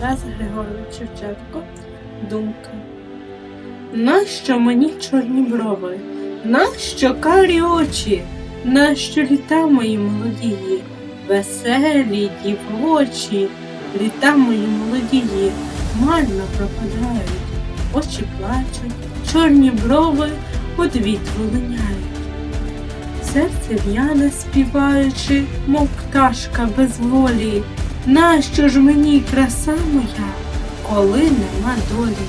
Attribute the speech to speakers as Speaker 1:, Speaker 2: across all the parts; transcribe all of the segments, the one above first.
Speaker 1: Тарас Григорович Шевченко. Думки. Нащо мені чорні брови? Нащо карі очі? Нащо літа мої молодії? Веселі дівочі, літа мої молодії, марно пропадають, очі плачуть, чорні брови од вітру линяють. Серце в'яне співаючи, мов пташка без волі. Нащо ж мені краса моя, коли нема долі?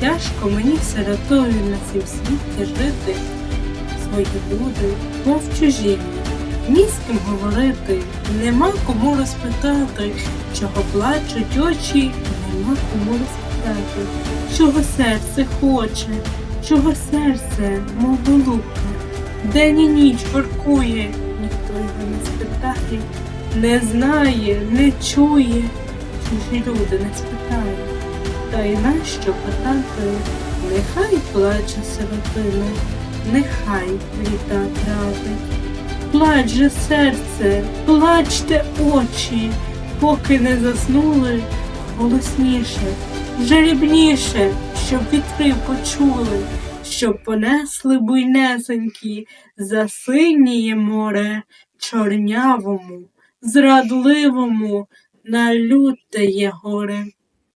Speaker 1: Тяжко мені сиротою на цім світі жити. Свої люди, мов чужі, ні з ким говорити, нема кому розпитати, чого плачуть очі, нема кому розпитати, чого серце хоче, чого серце, мов голубка, день і ніч воркує, ніхто його не спитає, не знає, не чує, чужі люди не спитають. Та й нащо питати, нехай плаче сиротина, нехай літа травить. Плач же серце, плачте очі, поки не заснули, голосніше, жалібніше, щоб вітри почули, щоб понесли буйнесенькі за синіє море, чорнявому, зрадливому, на люте є горе.